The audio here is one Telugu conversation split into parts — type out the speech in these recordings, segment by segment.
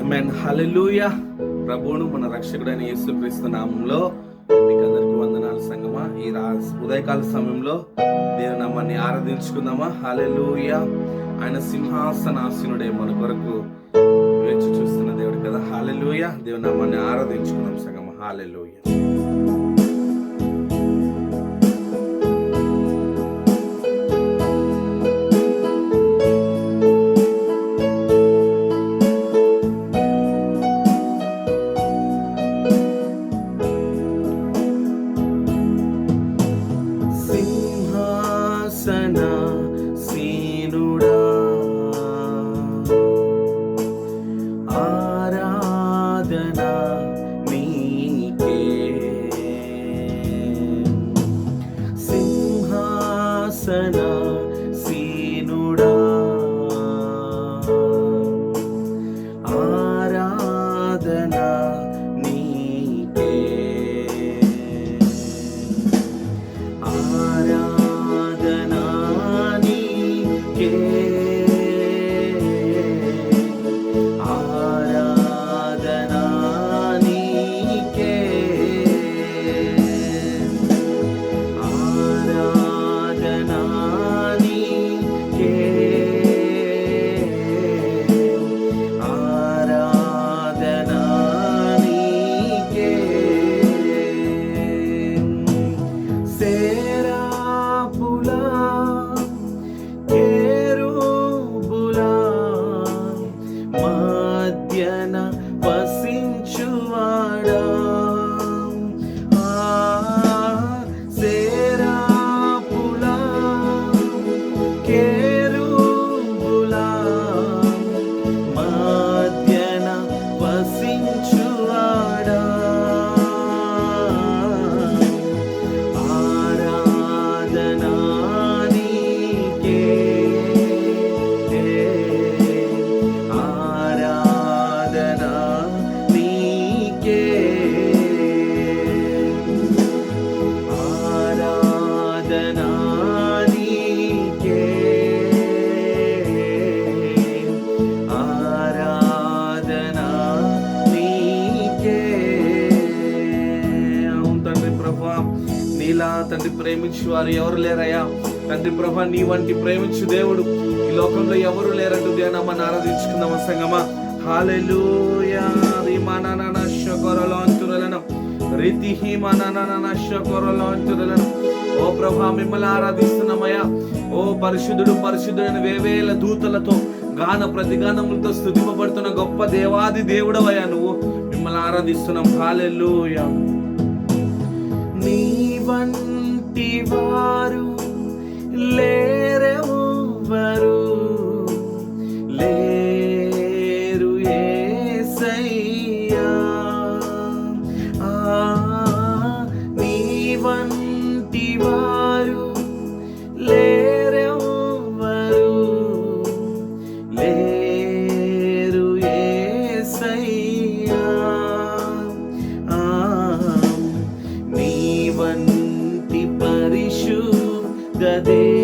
ఆమేన్ ప్రభువును మన రక్షకుడైన యేసుక్రీస్తు నామంలో మీకు అందరికీ వందనాలు సంగమా. ఈ రా ఉదయకాల సమయంలో నేను నమ్మని ఆరాధించుకుందామా? హల్లెలూయా ఆయన సింహాసనాసీనుడే మన కొరకు వేచి చూస్తున్న దేవుడు కదా. హాలెలుయ దేవుని నమ్మని ఆరాధించుకుందాం సగం హాలెలూయ ఇలా తండ్రి ప్రేమించు వారు ఎవరు లేరయ్యా? తండ్రి ప్రభ నీ వంటి ప్రేమించు దేవుడు ఈ లోకంలో ఎవరు లేరంటూ దేనమ్మని ఆరాధించుకుందాం సంగమా? హాలెలూయా రీమానానా శకొరలాంతురలను రీతి హీమానానా ఓ ప్రభా మిమ్మల్ని ఆరాధిస్తున్నామయ్యా. ఓ పరిశుద్ధుడు పరిశుద్ధుడైన వేవేల దూతలతో గాన ప్రతిగానములతో స్థుతింపబడుతున్న గొప్ప దేవాది దేవుడవయ్యా నువ్వు. మిమ్మల్ని ఆరాధిస్తున్నాం. హాలెల్లుయా. నీ వంటి వారు లేరెవ్వరు. లేరు యేసయ్యా వంటి పరిశుద్ధ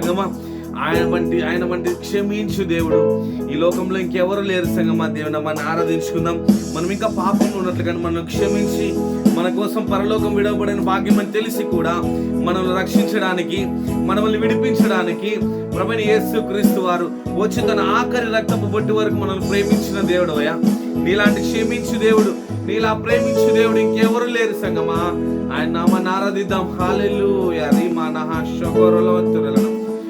సంగమా? ఆయన వంటి ఆయన వంటి క్షమించు దేవుడు. ఈ లోకంలో ఇంకెవరు లేరు సంగమా దేవుడు. మనం ఆరాధించుకుందాం. మనం ఇంకా పాపంలో ఉన్నట్లు కానీ మనం క్షమించి మన కోసం పరలోకం విడవబడిన భాగ్యం అని తెలిసి కూడా మనల్ని రక్షించడానికి మనల్ని విడిపించడానికి ప్రభుని యేసు క్రీస్తు వారు వచ్చి తన ఆఖరి రక్తపు బొట్టి వరకు మనల్ని ప్రేమించిన దేవుడు అయ్యా. నీలాంటి క్షమించు దేవుడు. నీలా ప్రేమించు దేవుడు ఇంకెవరు లేరు సంగమా. ఆయన నామాన్ని ఆరాధిద్దాం. హాలెల్లు యరి మన శొగరలో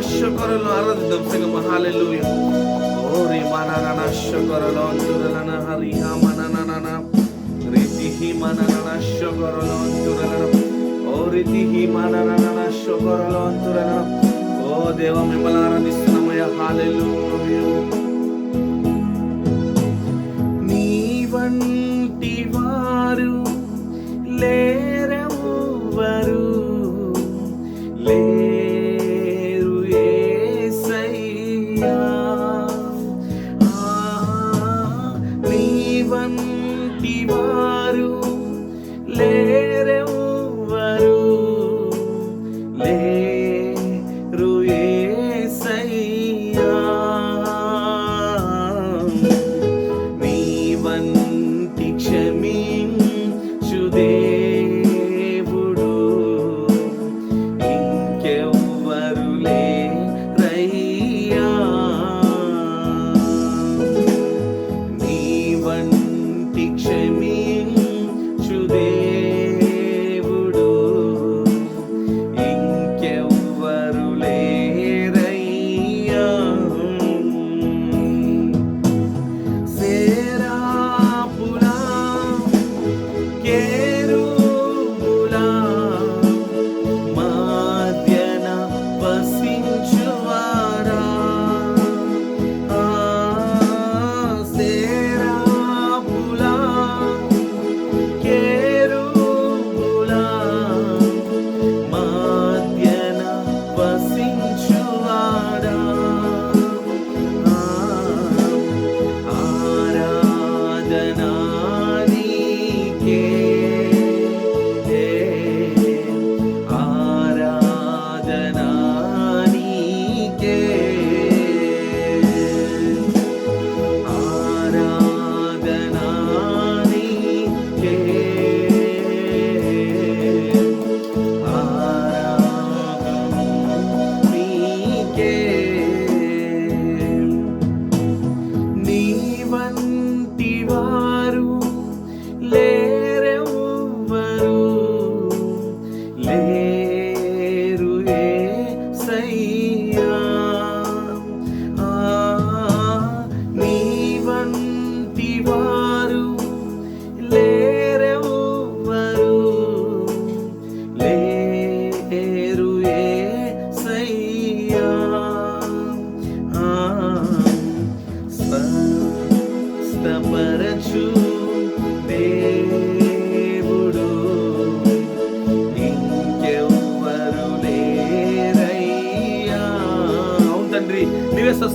రీమానానా శుకరలో ఆరాధిద్దాం సంగమ హల్లెలూయా ఓ రీమానానా శుకరలో అంతురలన హరిహా మనననన రీతిహి మననన శుకరలో అంతురలన ఓ రీతిహి మననన శుకరలో అంతురలన ఓ దేవ మిమ్మల్ని ఆరాధిస్తున్నామయ్యా హల్లెలూయా నీ వంటి వారు లేరెవ్వరు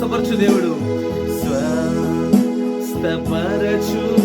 స్వస్థపరచు దేవుడు. స్వస్థపరచు